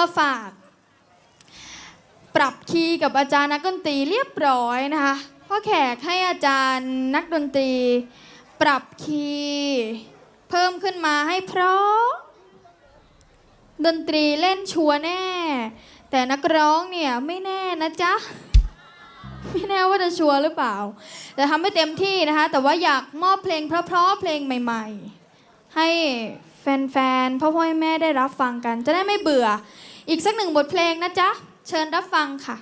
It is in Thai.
มาฝาก ปรับคีย์กับอาจารย์นักดนตรีเรียบร้อยนะคะพ่อแขกให้อาจารย์นักดนตรี ปรับคีย์เพิ่มขึ้นมาให้เพราะ ดนตรีเล่นชัวแน่ แต่นักร้องเนี่ยไม่แน่นะจ๊ะไม่แน่ว่าจะชัวร์หรือเปล่า แต่ทำให้เต็มที่นะคะ แต่ว่าอยากมอบเพลงเพราะๆเพลงใหม่ ๆ ให้ แฟนๆพ่อพ่อแม่ได้รับฟังกัน จะได้ไม่เบื่อ อีกสักหนึ่งบทเพลงนะจ๊ะ เชิญรับฟังค่ะ